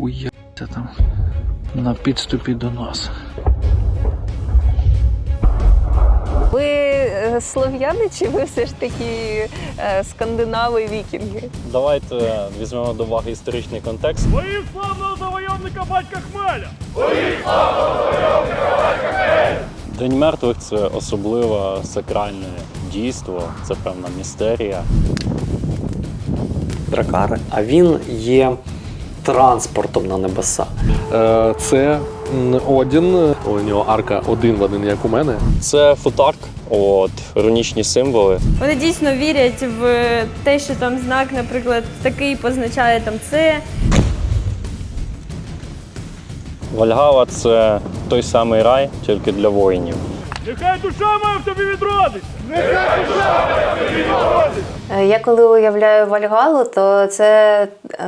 хуяться там на підступі до нас. Ви е, слов'яни чи ви все ж таки е, скандинави вікінги? Давайте візьмемо до уваги історичний контекст. Боїв славного завойовника батька Хмеля! День мертвих це особливе сакральне дійство, це певна містерія. Дракари. А він є транспортом на небеса. Е, Це м, Одін. У нього арка один в один, як у мене. Це футарк, от рунічні символи. Вони дійсно вірять в те, що там знак, наприклад, такий позначає там це. Вальгала це той самий рай, тільки для воїнів. Нехай душа моя в тобі відродиться! Е, Я коли уявляю Вальгалу, то це е,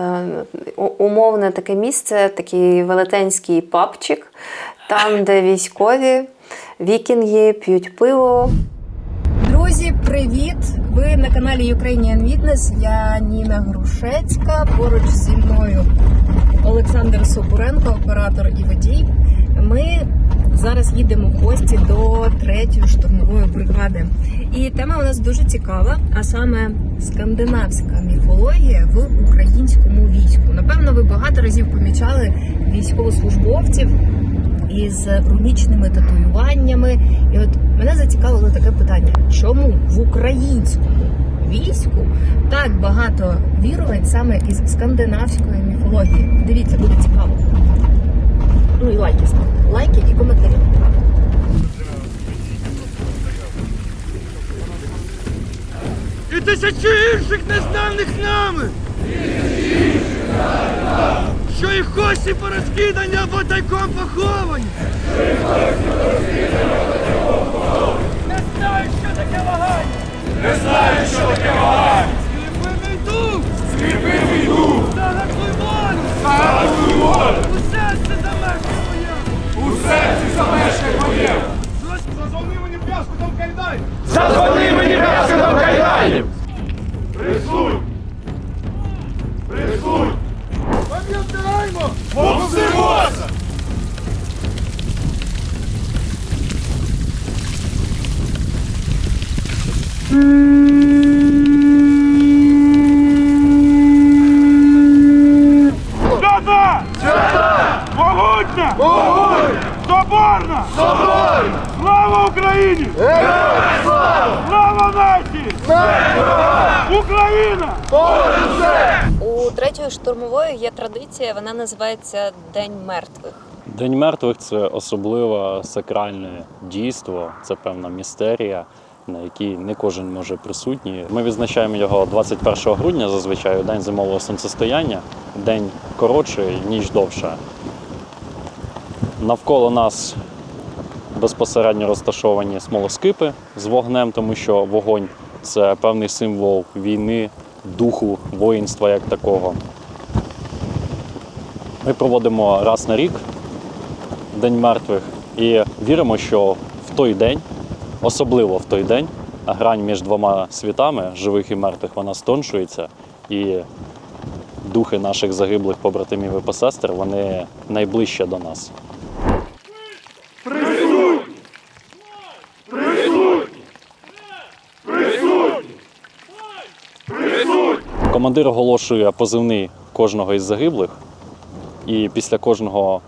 умовне таке місце, такий велетенський пабчик, там, де військові, вікінги п'ють пиво. Друзі, привіт! Ви на каналі Ukrainian Witness. Я Ніна Грушецька. Поруч зі мною Олександр Сокуренко, оператор і водій. Ми зараз їдемо в гості до третьої штурмової бригади. І тема у нас дуже цікава, а саме скандинавська міфологія в українському війську. Напевно, ви багато разів помічали військовослужбовців із рунічними татуюваннями. І от мене зацікавило таке питання: чому в українському війську так багато вірувань саме із скандинавської міфології? Дивіться, буде цікаво. Ну і лайки ставте. Лайки і коментарі. І тисячі інших незнаних нами! Що їх кості порозкидані або тайком поховані! Не знають, що таке вагання! Не знають, що таке вагання! Скріпивий дух! Скріпивий дух! Загадуй волю! Загадуй волю! Серці моєму! Зазвони мені п'яску там кайдай! Зазвони мені п'яску там кайданів! Присуй! Присуй! Пам'ятаємо! Повсимося! Свята! Традиція, вона називається День мертвих. День мертвих це особливе сакральне дійство, це певна містерія, на якій не кожен може присутній. Ми відзначаємо його 21 грудня, зазвичай день зимового сонцестояння, день коротший, ніч довша. Навколо нас безпосередньо розташовані смолоскипи з вогнем, тому що вогонь це певний символ війни, духу, воїнства як такого. Ми проводимо раз на рік День мертвих. І віримо, що в той день, особливо в той день, грань між двома світами, живих і мертвих, вона стоншується, і духи наших загиблих побратимів і посестер, вони найближче до нас. Командир оголошує позивний кожного із загиблих, і після кожного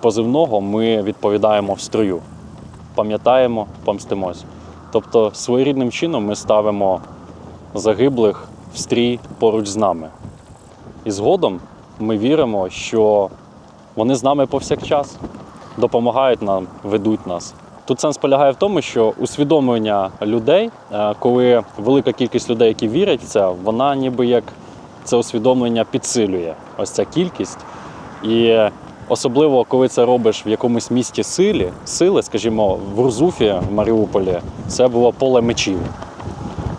позивного ми відповідаємо в строю. Пам'ятаємо, помстимось. Тобто, своєрідним чином ми ставимо загиблих в стрій поруч з нами. І згодом ми віримо, що вони з нами повсякчас допомагають нам, ведуть нас. Тут сенс полягає в тому, що усвідомлення людей, е, коли велика кількість людей, які вірять в це, вона ніби як це усвідомлення підсилює. Ось ця кількість. І особливо, коли це робиш в якомусь місті силі, сили, скажімо, в Рузуфі в Маріуполі, це було поле мечів.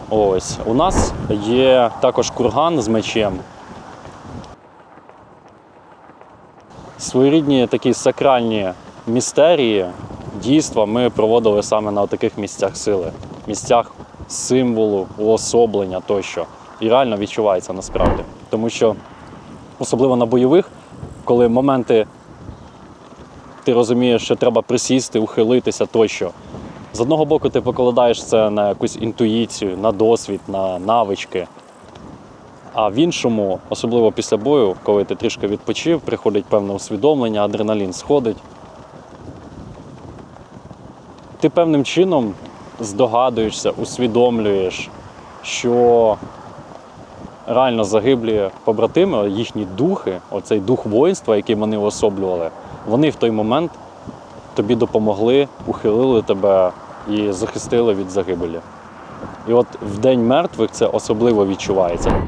Ось у нас є також курган з мечем. Своєрідні такі сакральні містерії, дійства ми проводили саме на таких місцях сили, місцях символу, уособлення тощо. І реально відчувається насправді. Тому що особливо на бойових, коли моменти ти розумієш, що треба присісти, ухилитися тощо. З одного боку, ти покладаєш це на якусь інтуїцію, на досвід, на навички. А в іншому, особливо після бою, коли ти трішки відпочив, приходить певне усвідомлення, адреналін сходить. Ти певним чином здогадуєшся, усвідомлюєш, що реально загиблі побратими, їхні духи, оцей дух воїнства, який вони уособлювали, вони в той момент тобі допомогли, ухилили тебе і захистили від загибелі. І от в День мертвих це особливо відчувається.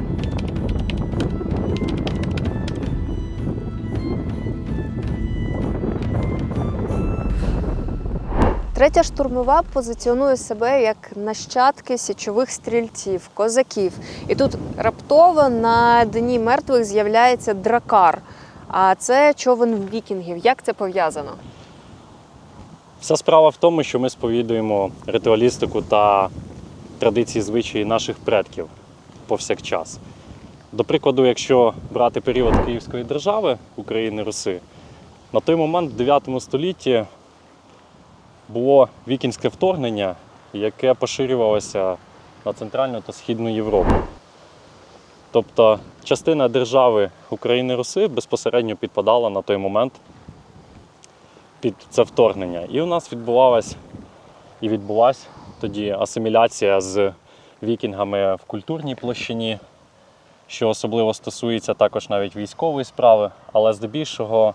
Третя штурмова позиціонує себе як нащадки січових стрільців, козаків. І тут раптово на дні мертвих з'являється дракар. А це човен вікінгів. Як це пов'язано? Вся справа в тому, що ми сповідуємо ритуалістику та традиції звичаї наших предків повсякчас. До прикладу, якщо брати період Київської держави України Руси, на той момент в 9 столітті було вікінське вторгнення, яке поширювалося на Центральну та Східну Європу. Тобто частина держави України Руси безпосередньо підпадала на той момент під це вторгнення. І у нас відбувалась і відбулась тоді асиміляція з вікінгами в культурній площині, що особливо стосується також навіть військової справи, але здебільшого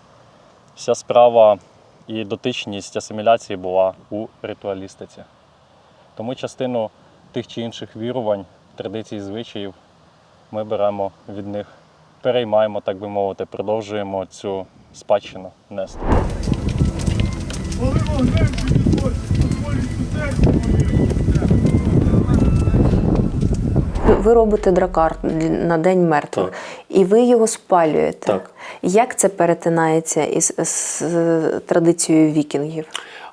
вся справа і дотичність асиміляції була у ритуалістиці. Тому частину тих чи інших вірувань, традицій, звичаїв ми беремо від них, переймаємо, так би мовити, продовжуємо цю спадщину нести. Ви- робите дракар на День мертвих, Так. і ви його спалюєте. Так. Як це перетинається із, з традицією вікінгів?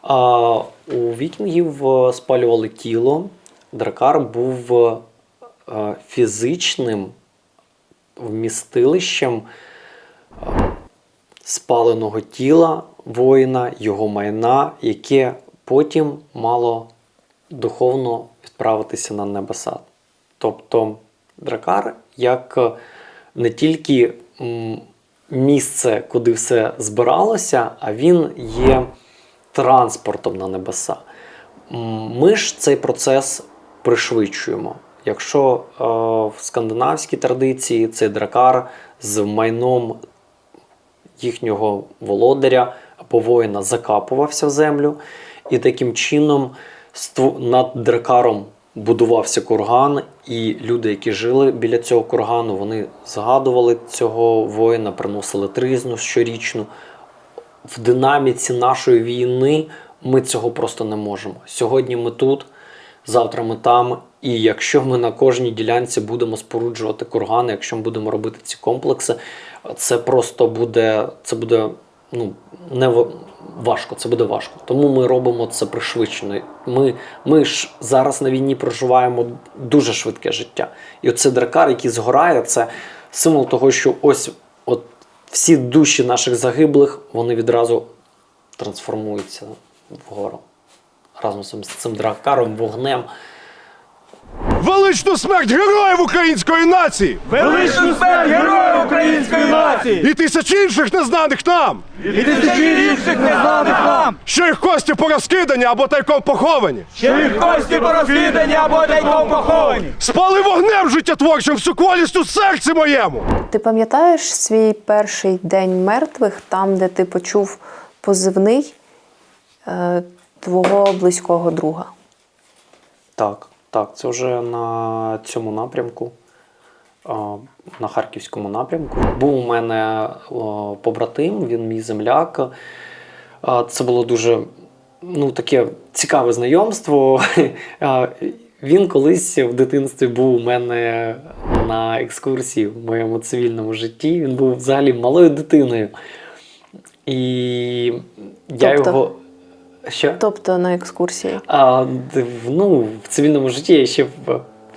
А, у вікінгів е, спалювали тіло. Дракар був е, фізичним вмістилищем е, спаленого тіла воїна, його майна, яке потім мало духовно відправитися на небеса. Тобто дракар як е, не тільки місце, куди все збиралося, а він є транспортом на небеса. Ми ж цей процес пришвидшуємо. Якщо е, в скандинавській традиції цей дракар з майном їхнього володаря або воїна закапувався в землю, і таким чином над дракаром будувався курган, і люди, які жили біля цього кургану, вони згадували цього воїна, приносили тризну щорічну. В динаміці нашої війни ми цього просто не можемо. Сьогодні ми тут, завтра ми там. І якщо ми на кожній ділянці будемо споруджувати кургани, якщо ми будемо робити ці комплекси, це просто буде, це буде ну, не важко, це буде важко. Тому ми робимо це пришвидшено. Ми, ми ж зараз на війні проживаємо дуже швидке життя. І оце дракар, який згорає, це символ того, що ось от всі душі наших загиблих вони відразу трансформуються вгору. Разом з цим дракаром, вогнем. Величну смерть героїв української нації! Величну смерть героїв української нації! І тисяч інших незнаних нам! І тисячі інших незнаних нам! Що їх кості порозкидані або тайком поховані! Ще їх кості порозкидані або тайком поховані! Спали вогнем життєтворчим всю колість у серці моєму! Ти пам'ятаєш свій перший день мертвих, там, де ти почув позивний е, твого близького друга? Так, так, це вже на цьому напрямку, на харківському напрямку. Був у мене побратим, він мій земляк. Це було дуже ну, таке цікаве знайомство. Він колись в дитинстві був у мене на екскурсії в моєму цивільному житті. Він був взагалі малою дитиною. І я Тобто? його. Що? Тобто на екскурсії. А, ну, в цивільному житті я ще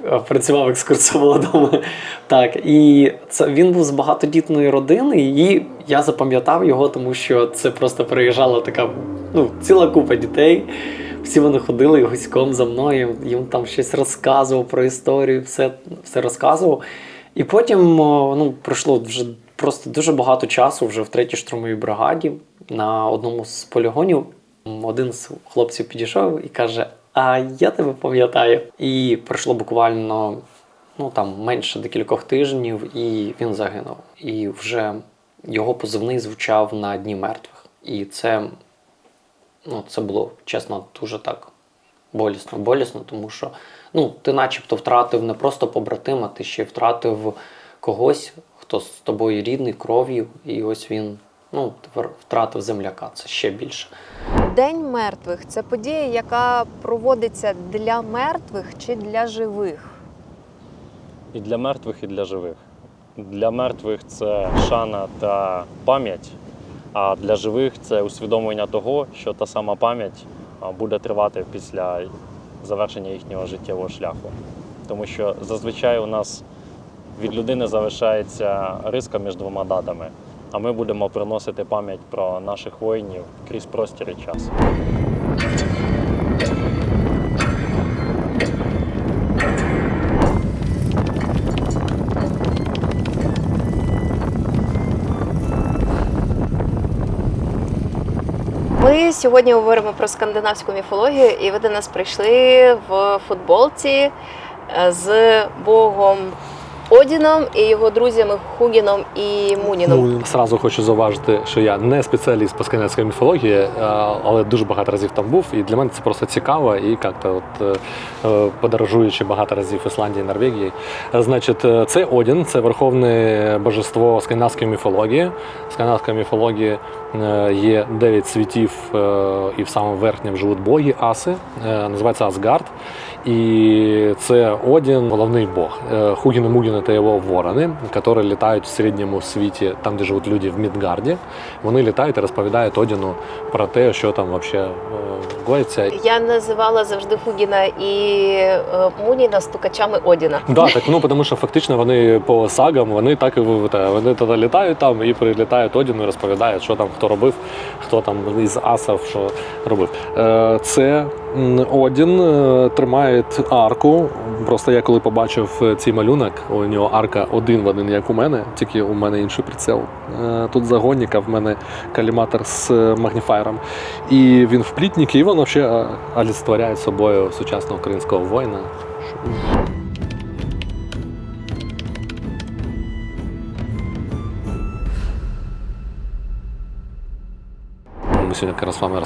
е, працював екскурсоводом. Так, і це він був з багатодітної родини, і я запам'ятав його, тому що це просто приїжджала така ну, ціла купа дітей. Всі вони ходили гуськом за мною, їм там щось розказував про історію, все, все розказував. І потім ну, пройшло вже просто дуже багато часу вже в третій штурмовій бригаді на одному з полігонів. Один з хлопців підійшов і каже: А я тебе пам'ятаю. І пройшло буквально ну, там, менше декількох тижнів, і він загинув. І вже його позивний звучав на дні мертвих. І це, ну, це було чесно дуже так болісно. Болісно, тому що ну, ти начебто втратив не просто побратима, ти ще й втратив когось, хто з тобою рідний, кров'ю, і ось він ну, тепер втратив земляка. Це ще більше. День мертвих це подія, яка проводиться для мертвих чи для живих. І для мертвих, і для живих. Для мертвих це шана та пам'ять, а для живих це усвідомлення того, що та сама пам'ять буде тривати після завершення їхнього життєвого шляху. Тому що зазвичай у нас від людини залишається риска між двома датами, а ми будемо приносити пам'ять про наших воїнів крізь простір і час. Ми сьогодні говоримо про скандинавську міфологію, і ви до нас прийшли в футболці е, з богом Одіном і його друзями Хугіном і Муніном. Ну, сразу хочу зауважити, що я не спеціаліст по скандинавській міфології, е, але дуже багато разів там був. І для мене це просто цікаво. І як-то от е, е, подорожуючи багато разів Ісландії Норвегії. Значить, це Одін, це верховне божество скандинавської міфології. Скандинавська міфологія е, є дев'ять світів, і в самому верхньому живуть боги Аси, називається Асгард. І це Одін, головний бог. Е, Хугін і Мугін – це його ворони, які літають в середньому світі, там, де живуть люди в Мідгарді. Вони літають і розповідають Одіну про те, що там взагалі коїться. Я називала завжди Хугіна і е, Муніна стукачами Одіна. Да, так ну тому що фактично вони по сагам вони так і вивітають. Вони тоді літають там і прилітають Одіну і розповідають, що там хто робив, хто там із асів що робив. Е, Це Одін е, тримає арку. Просто я коли побачив е, цей малюнок, у нього арка один в один, як у мене, тільки у мене інший прицел. Е, Тут загонника, в мене каліматор з магніфайером. І він в плітнік. і воно ще олицетворяє собою сучасного українського воїна. Сьогодні якраз з вами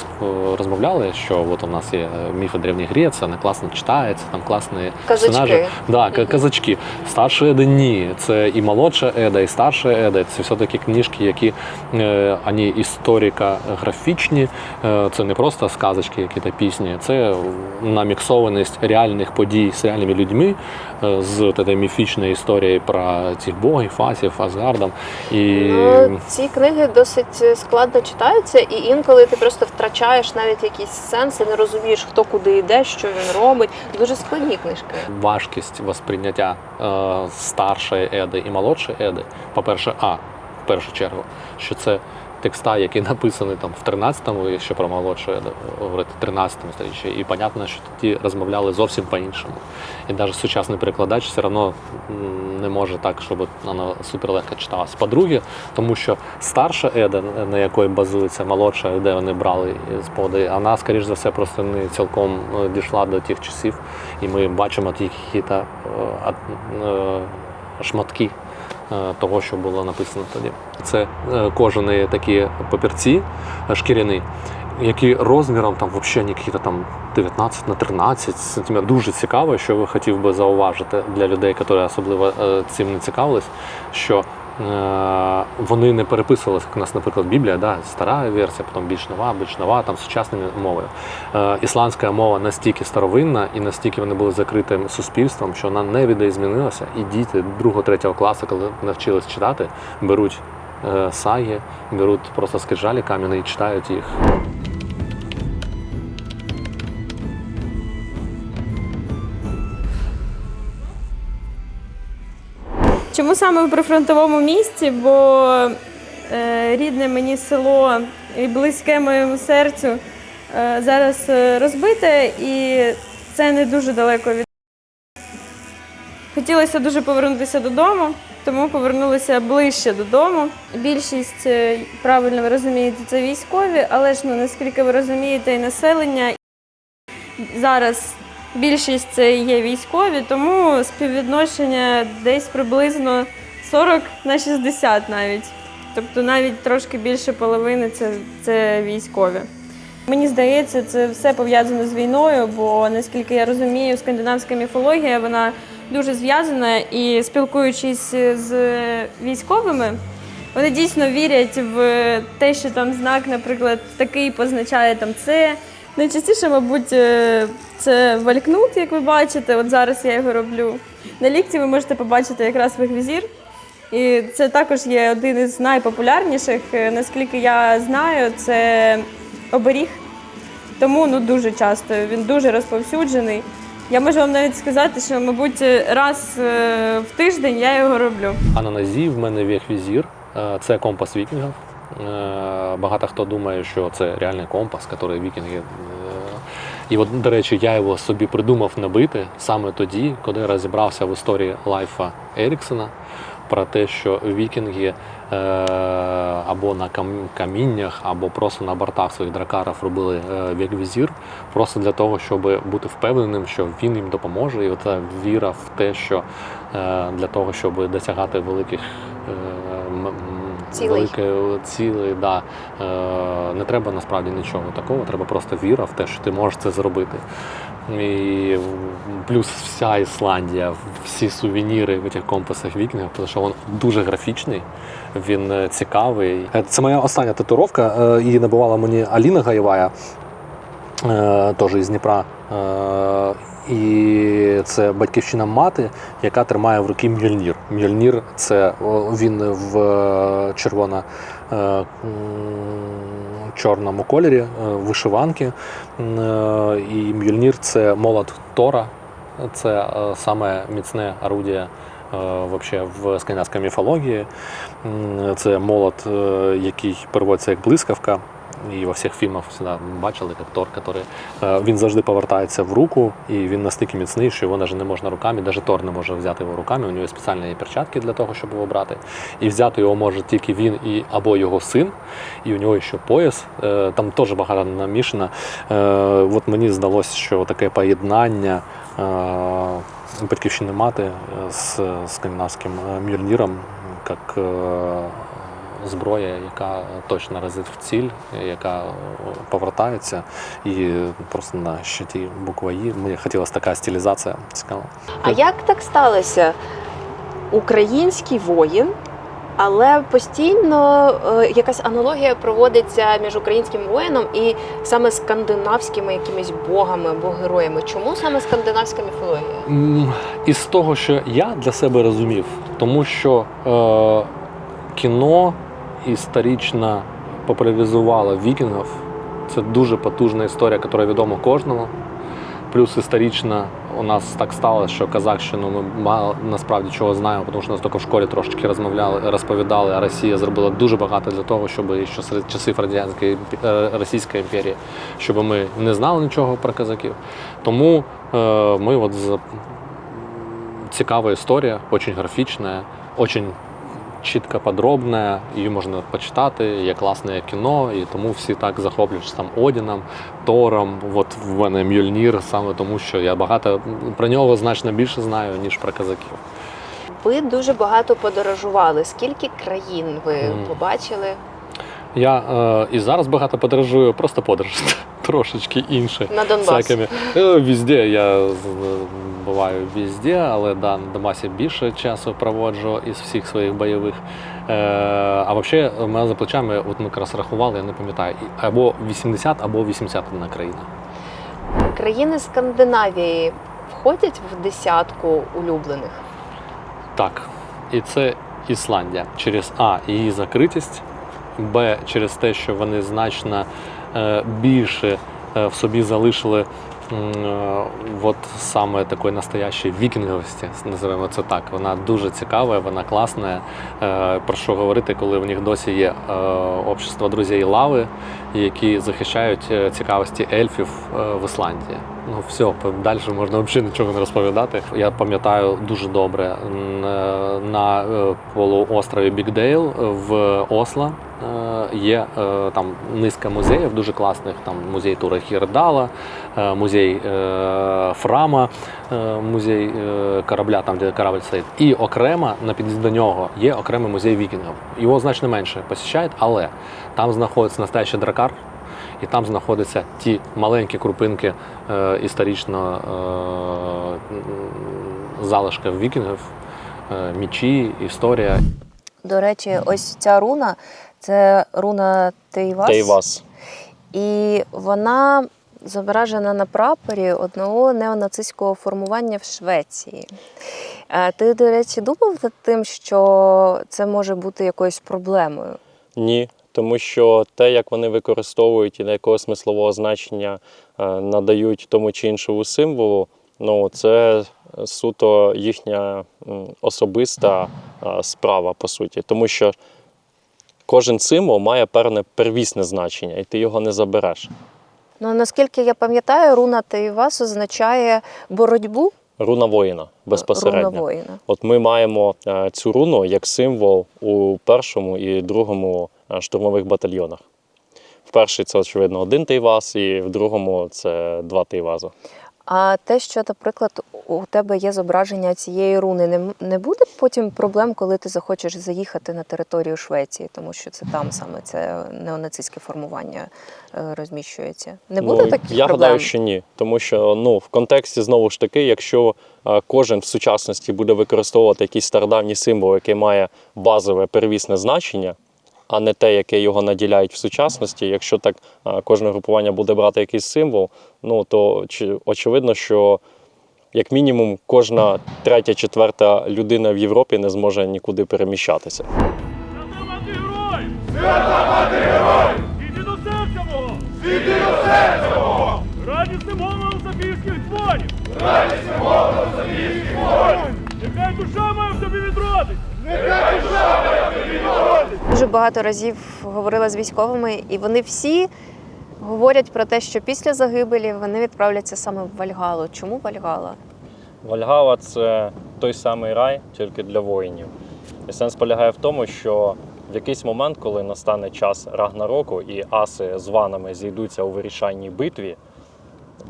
розмовляли, що от у нас є міфи Древньої Греції, вона класно читається, там класні Казочки. персонажі. Да, ка- казачки. Старша Еда ні. Це і молодша Еда, і старша Еда. Це все-таки книжки, які е, вони історико-графічні. Е, це не просто сказочки, якісь пісні, це наміксованість реальних подій з реальними людьми, з цієї міфічної історії про цих богів, фасів, Асгардом. І Ну, ці книги досить е, складно читаються, і інколи ти просто втрачаєш навіть якісь сенси, не розумієш, хто куди йде, що він робить. Дуже складні книжки. важкість восприйняття е, старшої еди і молодшої еди, по-перше, а в першу чергу, що це текста, які написані там в 13-му, якщо про молодшу еду говорити, 13-му сторіччі, і понятно, що тоді розмовляли зовсім по-іншому. І навіть сучасний перекладач все одно не може так, щоб воно суперлегко читалося. По-друге, тому що старша еда, на якої базується молодша, де вони брали з поди, вона, скоріш за все, просто не цілком е, дійшла до тих часів, і ми бачимо ті якісь е, е, шматки того, що було написано тоді. Це кожен кожані такі папірці е, шкіряні, які розміром там взагалі якісь там 19 на 13 сантиметрів. Дуже цікаво, що ви хотів би зауважити для людей, які особливо е, цим не цікавились, що е, вони не переписувалися, як у нас, наприклад, Біблія, да, стара версія, потім більш нова, більш нова, там сучасною мовою. Е, Ісландська мова настільки старовинна і настільки вони були закритим суспільством, що вона не відозмінилася. І діти 2-3 класу, коли навчились читати, беруть е, саги, беруть просто скрижалі кам'яні і читають їх. Чому саме в прифронтовому місті? Бо е, рідне мені село і близьке моєму серцю е, зараз е, розбите, і це не дуже далеко від. Хотілося дуже повернутися додому, тому повернулися ближче додому. Більшість, е, правильно ви розумієте, це військові, але ж ну наскільки ви розумієте, і населення зараз більшість це є військові, тому співвідношення десь приблизно 40 на 60 навіть. Тобто навіть трошки більше половини це, це військові. Мені здається, це все пов'язано з війною, бо наскільки я розумію, скандинавська міфологія вона дуже зв'язана і спілкуючись з військовими, вони дійсно вірять в те, що там знак, наприклад, такий позначає там це. Найчастіше, мабуть, е, це валькнут, як ви бачите. От зараз я його роблю. На лікті ви можете побачити якраз вигвізір. І це також є один із найпопулярніших. Е, Наскільки я знаю, це оберіг. Тому ну дуже часто він дуже розповсюджений. Я можу вам навіть сказати, що, мабуть, раз е, в тиждень я його роблю. А на нозі в мене віхвізір. Це компас вікінгів. Е, Багато хто думає, що це реальний компас, який вікінги. е, І от, до речі, я його собі придумав набити саме тоді, коли розібрався в історії Лайфа Еріксона про те, що вікінги е, або на каміннях, або просто на бортах своїх дракарів робили вік-візір, просто для того, щоб бути впевненим, що він їм допоможе. І оця віра в те, що для того, щоб досягати великих е, Цілей. великої цілей, да, е, не треба насправді нічого такого, треба просто віра в те, що ти можеш це зробити. І плюс вся Ісландія, всі сувеніри в цих компасах вікінгів, тому що він дуже графічний, він е, цікавий. Е, Це моя остання татуровка. Її набувала мені Аліна Гаєвая, теж із Дніпра. І це батьківщина мати, яка тримає в руки м'яльнір. М'яльнір це він в е, червона. е, Чорному кольорі е, вишиванки. І М'юльнір це молот Тора, це саме міцне орудіє е, вообще в скандинавській міфології. Це молот, який переводиться як блискавка. І во всіх фільмах всегда бачили, як Тор, який, е, він завжди повертається в руку, і він настільки міцний, що його навіть не можна руками, навіть Тор не може взяти його руками. У нього спеціальні перчатки для того, щоб його брати. І взяти його може тільки він і або його син, і у нього ще пояс. Е, Там теж багато намішано. Е, От мені здалося, що таке поєднання батьківщини мати з скандинавським мюльніром, як зброя, яка точно разить в ціль, яка е, повертається, і просто на щиті буква І. Мені хотілося така стилізація цікава. А як так сталося? Український воїн, але постійно е, якась аналогія проводиться між українським воїном і саме скандинавськими якимись богами або героями. Чому саме скандинавська міфологія? Із того, що я для себе розумів, тому що е, кіно історично популяризувало вікінгів. Це дуже потужна історія, яка відома кожному. Плюс історично у нас так сталося, що Казахщину ми мало насправді чого знаємо, тому що нас тільки в школі трошечки розмовляли, розповідали, а Росія зробила дуже багато для того, щоб ще серед часів радянської е, Російської імперії, щоб ми не знали нічого про казаків. Тому е, ми от за цікавая история, очень графічна, очень чітко подробне, її можна почитати, є класне кіно, і тому всі так захоплюються там Одіном, Тором. От в мене Мюльнір, саме тому, що я багато про нього значно більше знаю, ніж про казаків. Ви дуже багато подорожували. Скільки країн ви mm. побачили? Я е, і зараз багато подорожую, просто подорож трошечки інше. На Донбас. Всякими. Е, я буваю везде, але да, на Донбасі більше часу проводжу із всіх своїх бойових. Е, а взагалі, у мене за плечами, от ми якраз рахували, я не пам'ятаю, або 80, або 81 країна. Країни Скандинавії входять в десятку улюблених. Так, і це Ісландія через А, її закритість, Б, через те, що вони значно е, більше е, в собі залишили е, от саме такої настоящої вікінговості, називаємо це так. Вона дуже цікава, вона класна. Про що говорити, коли в них досі є общество друзей лави, які захищають цікавості ельфів в Ісландії. Ну все, далі можна взагалі нічого не розповідати. Я пам'ятаю дуже добре е, на е, полуострові Бікдейл в Осло е, є там низка музеїв, дуже класних. Там музей Тура Хірдала, музей Фрама, музей корабля, там де корабль стоїть. І окремо на під'їзд до нього є окремий музей вікінгів. Його значно менше посіщають, але там знаходиться настоящий дракар. І там знаходяться ті маленькі крупинки е, історично е, залишків вікінгів, е, мічі, історія. До речі, ось ця руна це руна Тейвас. Та й вас. І вона зображена на прапорі одного неонацистського формування в Швеції. Е, Ти, до речі, думав над тим, що це може бути якоюсь проблемою? Ні, тому що те, як вони використовують і на якого смислового значення е, надають тому чи іншому символу, ну це суто їхня особиста е, справа, по суті. Тому що кожен символ має певне первісне значення, і ти його не забереш. Ну, наскільки я пам'ятаю, руна Тейвас означає боротьбу Руна воїна безпосередньо. руна воїна. От ми маємо е, цю руну як символ у першому і другому штурмових батальйонах. В перший це, очевидно, один Тейвас, і в другому це два Тейвази. А те, що, наприклад, у тебе є зображення цієї руни, не, не буде потім проблем, коли ти захочеш заїхати на територію Швеції, тому що це там саме це неонацистське формування е, розміщується. Не буде таких Ну, я проблем? гадаю, що ні. Тому що ну, в контексті знову ж таки, якщо е, кожен в сучасності буде використовувати якийсь стародавній символ, який має базове первісне значення, а не те, яке його наділяють в сучасності. Якщо так кожне групування буде брати якийсь символ, ну то очевидно, що як мінімум кожна третя, четверта людина в Європі не зможе нікуди переміщатися. Свята героїв! Свята мати героїв! Іди до серця мого! Іди до серця мого! Радісним головам запільських дзвонів! Радісним головам запільських дзвонів! Нехай душа моя Дуже багато разів говорила з військовими, і вони всі говорять про те, що після загибелі вони відправляться саме в Вальгалу. Чому Вальгала? Вальгала це той самий рай, тільки для воїнів. І сенс полягає в тому, що в якийсь момент, коли настане час Рагнароку і аси з ванами зійдуться у вирішальній битві,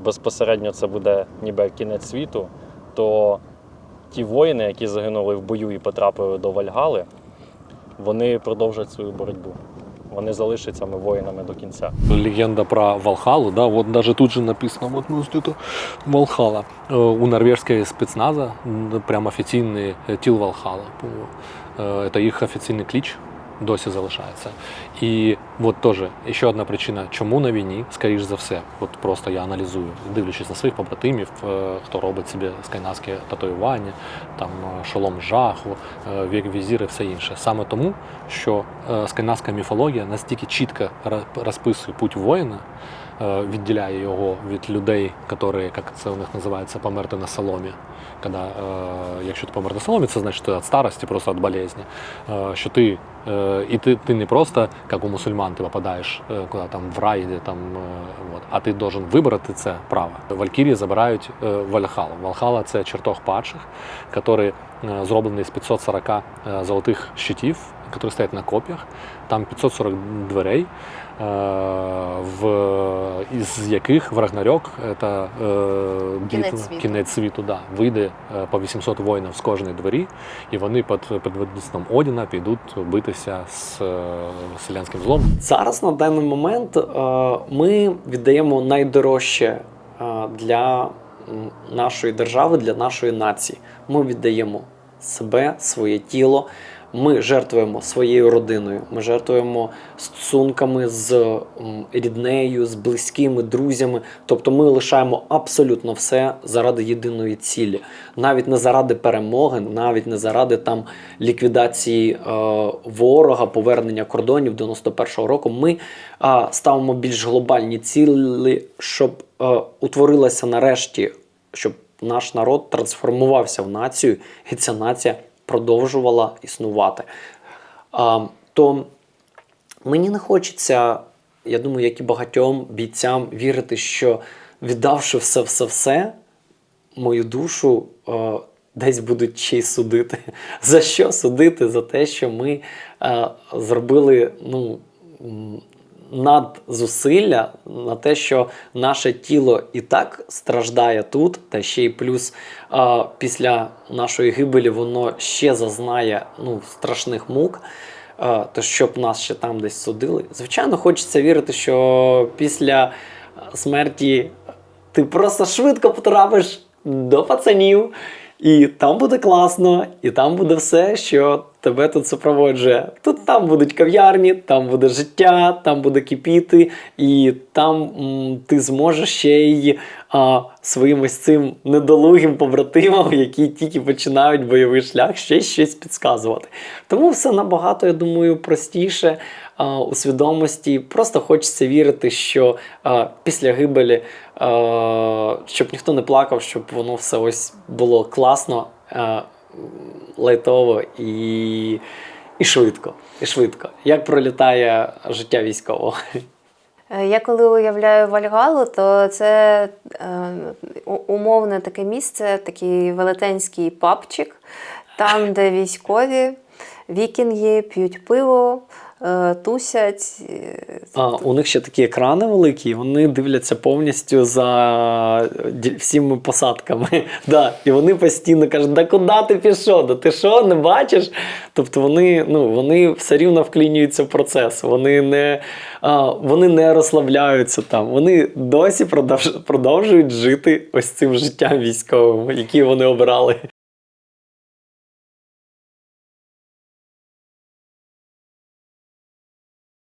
безпосередньо це буде ніби кінець світу, то ті воїни, які загинули в бою і потрапили до Вальгали, вони продовжать свою боротьбу. Вони залишаться ми воїнами до кінця. Легенда про Валхалу, да, вот даже тут же написано, вот ну, это Валхала. Э, У норвежского спецназа прям офіційний е, тіл Валхала. Е, Це їх офіційний кліч досі залишається. І от теж ще одна причина, чому на війні, скоріш за все, от просто я аналізую, дивлячись на своїх побратимів, е, хто робить собі скайнаське татуювання, там е, шолом жаху, е, вік візір і все інше. Саме тому, що скандинавська міфологія настільки чітко розписує путь воїна, відділяє його від людей, які, як це у них називається, померти на соломі. Коли, е, якщо ти помер на соломі, це значить ти від старості, просто від болезні. Е, що ти, е, і ти, ти не просто, як у мусульман, ти попадаєш е, куди там в рай, де там, е, от, а ти должен вибрати це право. Валькірії забирають е, Вальхалу. Вальхала це чертог падших, який е, зроблений з 540 е, золотих щитів, які стоять на коп'ях. Там 540 дверей, е, в, із яких в Рагнарьок, це е, Кінець світу. кінець світу, да, вийде е, по 800 воїнів з кожної двері, і вони під, під ведмістом Одіна підуть битися з е, селянським злом. Зараз на даний момент е, ми віддаємо найдорожче е, для нашої держави, для нашої нації. Ми віддаємо себе, своє тіло, ми жертвуємо своєю родиною, ми жертвуємо стосунками з ріднею, з близькими, друзями. Тобто ми лишаємо абсолютно все заради єдиної цілі, навіть не заради перемоги, навіть не заради там ліквідації е, ворога, повернення кордонів 91-го року. Ми е, ставимо більш глобальні цілі, щоб е, утворилася нарешті, щоб наш народ трансформувався в націю, і ця нація продовжувала існувати. А, то мені не хочеться, я думаю, як і багатьом бійцям, вірити, що віддавши все-все-все, мою душу десь будуть ще й судити. За що судити? За те, що ми е, зробили ну, надзусилля на те, що наше тіло і так страждає тут, та ще й плюс е, після нашої гибелі воно ще зазнає ну, страшних мук. Е, то щоб нас ще там десь судили. Звичайно, хочеться вірити, що після смерті ти просто швидко потрапиш до пацанів, і там буде класно, і там буде все, що тебе тут супроводжує. Тут там будуть кав'ярні, там буде життя, там буде кипіти, і там м, ти зможеш ще й а, своїм ось цим недолугим побратимам, які тільки починають бойовий шлях, ще щось підказувати. Тому все набагато, я думаю, простіше а, у свідомості. Просто хочеться вірити, що а, після гибелі, щоб ніхто не плакав, щоб воно все ось було класно, а, лайтово і, і швидко. І швидко. Як пролітає життя військового. Е, Я коли уявляю Вальгалу, то це е, умовне таке місце, такий велетенський пабчик, там, де військові, вікінги п'ють пиво, е, тусять. е, А, у них ще такі екрани великі, вони дивляться повністю за ді- всіми посадками. Да, і вони постійно кажуть, да куди ти пішов? Да ти що, не бачиш? Тобто вони, ну, вони все рівно вклінюються в процес, вони не, а, вони не розслабляються там. Вони досі продовж, продовжують жити ось цим життям військовим, яке вони обрали.